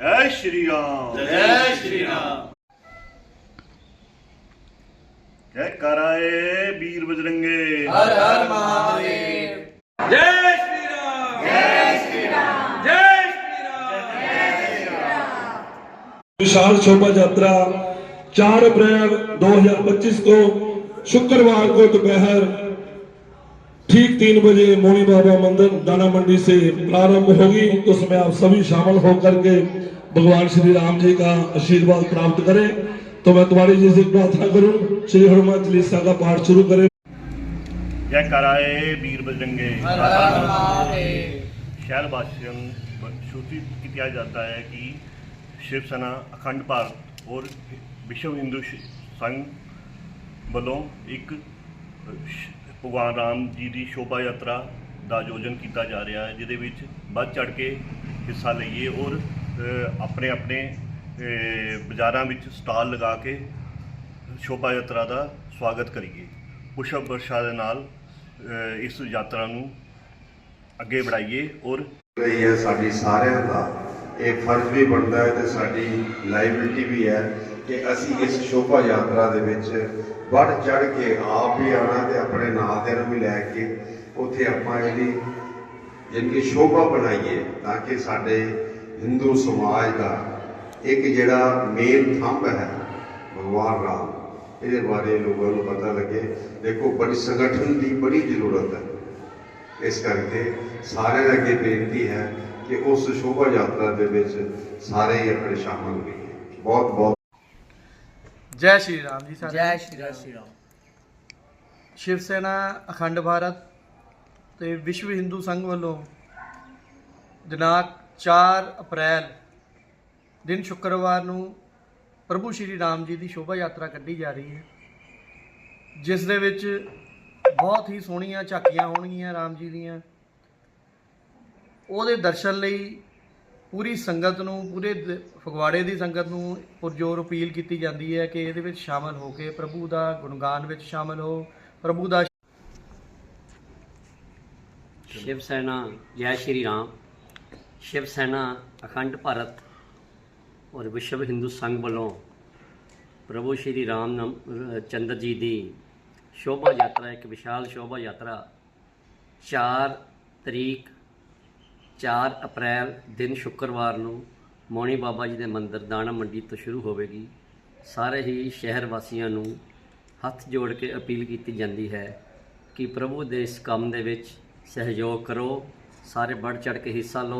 जय श्री राम जय श्री राम जय कराए वीर बजरंगे। हर हर महादेव। जय श्री राम जय श्री राम जय श्री राम विशाल शोभा यात्रा चार अप्रैल 2025 को शुक्रवार को दोपहर ठीक तीन बजे मोनी बाबा मंदिर दाना मंडी से प्रारंभ होगी। उसमें आप सभी शामिल होकर के भगवान श्री राम जी का आशीर्वाद प्राप्त करें। तो मैं तुम्हारी जी से प्रार्थना करूँ। श्री हनुमान चालीसा का पाठ शुरू करें। जय कराए वीर बजरंगे। शहर वासियों सूचित किया जाता है कि शिवसेना अखंड भारत और विश्व हिंदू संघ वालों एक ਭਗਵਾਨ ਰਾਮ ਜੀ ਦੀ ਸ਼ੋਭਾ ਯਾਤਰਾ ਦਾ ਆਯੋਜਨ ਕੀਤਾ ਜਾ ਰਿਹਾ ਹੈ ਜਿਹਦੇ ਵਿੱਚ ਵੱਧ ਚੜ ਕੇ ਹਿੱਸਾ ਲਈਏ ਔਰ ਆਪਣੇ ਆਪਣੇ ਅ, ਬਾਜ਼ਾਰਾਂ ਵਿੱਚ ਸਟਾਲ ਲਗਾ ਕੇ ਸ਼ੋਭਾ ਯਾਤਰਾ ਦਾ ਸਵਾਗਤ ਕਰੀਏ। ਪੁਸ਼ਪ ਵਰਸ਼ਾ ਦੇ ਨਾਲ ਇਸ ਯਾਤਰਾ ਨੂੰ ਅੱਗੇ ਵਧਾਈਏ ਔਰ ਰਹੀ ਹੈ ਸਾਡੀ ਸਾਰਿਆਂ ਦਾ ਇਹ ਫਰਜ਼ ਵੀ ਬਣਦਾ ਹੈ ਤੇ ਸਾਡੀ ਲਾਇਬਿਲਿਟੀ ਵੀ ਹੈ ਕਿ ਅਸੀਂ ਇਸ ਸ਼ੋਭਾ ਯਾਤਰਾ ਦੇ ਵਿੱਚ ਵੱਧ ਚੜ ਕੇ ਆਪ ਵੀ ਆਉਣਾ ਤੇ ਆਪਣੇ ਨਾਲ ਦੇ ਨੂੰ ਵੀ ਲੈ ਕੇ ਉੱਥੇ ਆਪਾਂ ਇਹਦੀ ਜਿੰਨੀ ਸ਼ੋਭਾ ਬਣਾਈਏ ਤਾਂ ਕਿ ਸਾਡੇ ਹਿੰਦੂ ਸਮਾਜ ਦਾ ਇੱਕ ਜਿਹੜਾ ਮੇਨ ਥੰਬ ਹੈ ਭਗਵਾਨ ਰਾਮ, ਇਹਦੇ ਬਾਰੇ ਲੋਕਾਂ ਨੂੰ ਪਤਾ ਲੱਗੇ। ਦੇਖੋ, ਬੜੀ ਸੰਗਠਨ ਦੀ ਬੜੀ ਜ਼ਰੂਰਤ ਹੈ। ਇਸ ਕਰਕੇ ਸਾਰਿਆਂ ਦੇ ਅੱਗੇ ਬੇਨਤੀ ਹੈ ਕਿ ਉਸ ਸ਼ੋਭਾ ਯਾਤਰਾ ਦੇ ਵਿੱਚ ਸਾਰੇ ਹੀ ਆਪਣੇ ਸ਼ਾਮਲ ਹੋਈਏ। ਬਹੁਤ ਬਹੁਤ ਜੈ ਸ਼੍ਰੀ ਰਾਮ ਜੀ ਸਾਰੇ ਜੈ ਸ਼੍ਰੀ ਰਾਮ। ਸ਼ਿਵ ਸੈਨਾ ਅਖੰਡ ਭਾਰਤ ਤੇ ਵਿਸ਼ਵ ਹਿੰਦੂ ਸੰਘ ਵੱਲੋਂ ਦਿਨਾਂਕ 4 ਅਪ੍ਰੈਲ ਦਿਨ ਸ਼ੁੱਕਰਵਾਰ ਨੂੰ ਪ੍ਰਭੂ ਸ਼੍ਰੀ ਰਾਮ ਜੀ ਦੀ ਸ਼ੋਭਾ ਯਾਤਰਾ ਕੱਢੀ ਜਾ ਰਹੀ ਹੈ ਜਿਸ ਦੇ ਵਿੱਚ ਬਹੁਤ ਹੀ ਸੋਹਣੀਆਂ, ਝਾਕੀਆਂ ਹੋਣਗੀਆਂ ਰਾਮ ਜੀ ਦੀਆਂ। ਉਹਦੇ ਦਰਸ਼ਨ ਲਈ ਪੂਰੀ ਸੰਗਤ ਨੂੰ, ਪੂਰੇ ਫਗਵਾੜੇ ਦੀ ਸੰਗਤ ਨੂੰ ਪੁਰਜੋਰ ਅਪੀਲ ਕੀਤੀ ਜਾਂਦੀ ਹੈ ਕਿ ਇਹਦੇ ਵਿੱਚ ਸ਼ਾਮਲ ਹੋ ਕੇ ਪ੍ਰਭੂ ਦਾ ਗੁਣਗਾਨ ਵਿੱਚ ਸ਼ਾਮਲ ਹੋ, ਪ੍ਰਭੂ ਦਾ ਸ਼ਿਵ ਸੈਨਾ, ਜੈ ਸ਼੍ਰੀ ਰਾਮ। ਸ਼ਿਵ ਸੈਨਾ, ਅਖੰਡ ਭਾਰਤ ਔਰ ਵਿਸ਼ਵ ਹਿੰਦੂ ਸੰਘ ਵੱਲੋਂ ਪ੍ਰਭੂ ਸ਼੍ਰੀ ਰਾਮ ਚੰਦਰ ਜੀ ਦੀ ਸ਼ੋਭਾ ਯਾਤਰਾ, ਇੱਕ ਵਿਸ਼ਾਲ ਸ਼ੋਭਾ ਯਾਤਰਾ। 4 ਤਰੀਕ 4 ਅਪ੍ਰੈਲ, ਦਿਨ ਸ਼ੁੱਕਰਵਾਰ ਨੂੰ ਮੋਣੀ ਬਾਬਾ ਜੀ ਦੇ ਮੰਦਿਰ ਦਾਣਾ ਮੰਡੀ ਤੋਂ ਸ਼ੁਰੂ ਹੋਵੇਗੀ। ਸਾਰੇ ਹੀ ਸ਼ਹਿਰ ਵਾਸੀਆਂ ਨੂੰ ਹੱਥ ਜੋੜ ਕੇ ਅਪੀਲ ਕੀਤੀ ਜਾਂਦੀ ਹੈ ਕਿ ਪ੍ਰਭੂ ਦੇ ਇਸ ਕੰਮ ਦੇ ਵਿੱਚ ਸਹਿਯੋਗ ਕਰੋ, ਸਾਰੇ ਵੱਧ ਚੜ ਕੇ ਹਿੱਸਾ ਲਓ।